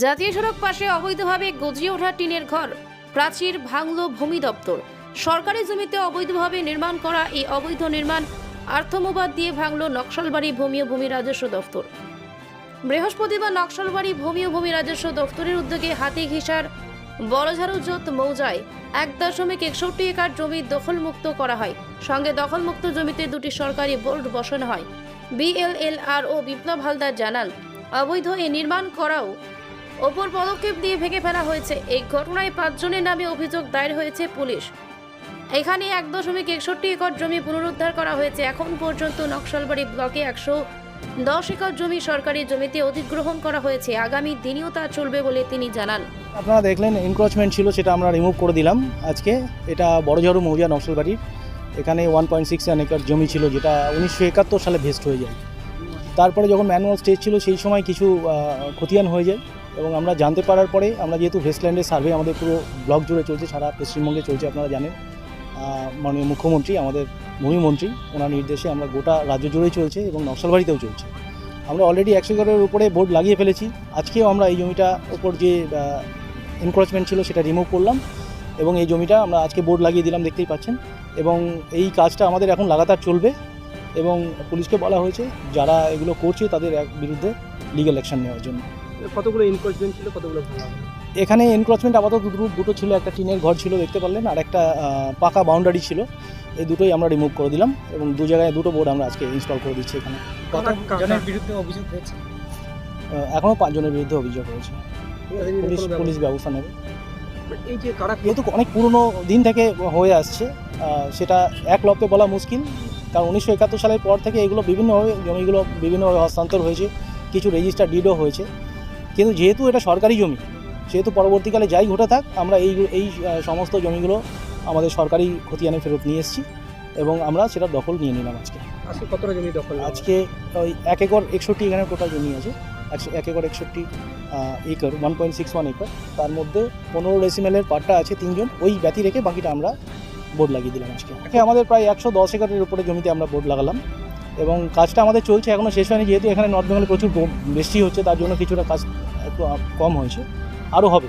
জাতীয় সড়ক পাশে অবৈধভাবে গজিয়ে ওঠা টিনের ঘর, প্রাচীর ভাঙল ভূমি দপ্তর। সরকারি জমিতে অবৈধভাবে নির্মাণ করা এই অবৈধ নির্মাণ আর্থমোবাদ দিয়ে ভাঙল নকশালবাড়ি ভূমি ও ভূমি রাজস্ব দপ্তর। বৃহস্পতিবার নকশালবাড়ি ভূমি ও ভূমি রাজস্ব দপ্তরের উদ্যোগে হাতি ঘিসার বড়ঝাড়ু জোত মৌজায় এক দশমিক একষট্টি একর জমি দখলমুক্ত করা হয়। সঙ্গে দখলমুক্ত জমিতে দুটি সরকারি বোর্ড বসানো হয়। বিএলএলআর ও বিপ্লব হালদার জানান, অবৈধ এ নির্মাণ করাও ওপর পদক্ষেপ দিয়ে ভেঙে ফেলা হয়েছে। এই ঘটনায় পাঁচজনের নামে অভিযোগ দায়ের হয়েছে পুলিশ। এখানে এক দশমিক একষট্টি একর জমি পুনরুদ্ধার করা হয়েছে। এখন পর্যন্ত নকশালবাড়ি ব্লকে একশো দশ একর জমি সরকারি জমিতে অধিগ্রহণ করা হয়েছে। আগামী দিনেও তা চলবে বলে তিনি জানান। আপনারা দেখলেন এনক্রোচমেন্ট ছিল সেটা আমরা রিমুভ করে দিলাম আজকে। এটা বড়ঝাড়ু মৌজা নকশালবাড়ির। এখানে ওয়ান পয়েন্ট সিক্স একর জমি ছিল যেটা উনিশশো একাত্তর সালে ভেস্ট হয়ে যায়। তারপরে যখন ম্যানুয়াল স্টেজ ছিল, সেই সময় কিছু খতিয়ান হয়ে যায়। এবং আমরা জানতে পারার পরে আমরা যেহেতু ভেস্টল্যান্ডের সার্ভে আমাদের পুরো ব্লক জুড়ে চলছে, সারা পশ্চিমবঙ্গে চলছে, আপনারা জানেন। মাননীয় মুখ্যমন্ত্রী, আমাদের ভূমিমন্ত্রী ওনার নির্দেশে আমরা গোটা রাজ্য জুড়েই চলছে এবং নকশালবাড়িতেও চলছে। আমরা অলরেডি একশো একরের উপরে বোর্ড লাগিয়ে ফেলেছি। আজকেও আমরা এই জমিটা ওপর যে এনক্রোচমেন্ট ছিল সেটা রিমুভ করলাম এবং এই জমিটা আমরা আজকে বোর্ড লাগিয়ে দিলাম, দেখতেই পাচ্ছেন। এবং এই কাজটা আমাদের এখন লাগাতার চলবে এবং পুলিশকে বলা হয়েছে, যারা এগুলো করছে তাদের বিরুদ্ধে লিগ্যাল অ্যাকশন নেওয়ার জন্য। কতগুলো এনক্রোচমেন্ট ছিল কতগুলো এখানে এনক্রোচমেন্ট আপাতত দুটো দুটো ছিল একটা টিনের ঘর ছিল দেখতে পারলেন আর একটা পাকা বাউন্ডারি ছিল। এই দুটোই আমরা রিমুভ করে দিলাম এবং দু জায়গায় দুটো বোর্ড আমরা আজকে ইনস্টল করে দিচ্ছি এখানে। কতজনের বিরুদ্ধে অভিযোগ হয়েছে? এখনও পাঁচজনের বিরুদ্ধে অভিযোগ হয়েছে। পুলিশ পুলিশ ব্যবস্থা নেবে। এই যে কারা যেহেতু অনেক পুরনো দিন থেকে হয়ে আসছে সেটা এক লপে বলা মুশকিল। কারণ উনিশশো একাত্তর সালের পর থেকে এগুলো বিভিন্নভাবে জমিগুলো বিভিন্নভাবে হস্তান্তর হয়েছে কিছু রেজিস্টার ডিডও হয়েছে। কিন্তু যেহেতু এটা সরকারি জমি সেহেতু পরবর্তীকালে যাই ঘটে থাক আমরা এই এই সমস্ত জমিগুলো আমাদের সরকারি খতিয়ানে ফেরত নিয়ে এসেছি এবং আমরা সেটা দখল নিয়ে নিলাম আজকে। আজকে কতটা জমি দখল আজকে ওই এক একর একষট্টি এখানে টোটাল জমি আছে। একশো- এক একর একষট্টি acre one point six one acre. তার মধ্যে পনেরো ডেসিমেলের পার্টটা আছে তিনজন। ওই ব্যতি রেখে বাকিটা আমরা বোর্ড লাগিয়ে দিলাম আজকে। আজকে আমাদের প্রায় একশো দশ একরের উপরে জমিতে আমরা বোর্ড লাগালাম এবং কাজটা আমাদের চলছে এখনও শেষ হয়নি। যেহেতু এখানে নর্থ বেঙ্গলে প্রচুর বৃষ্টি হচ্ছে তার জন্য কিছুটা কাজ কম হয়েছে। আরও হবে।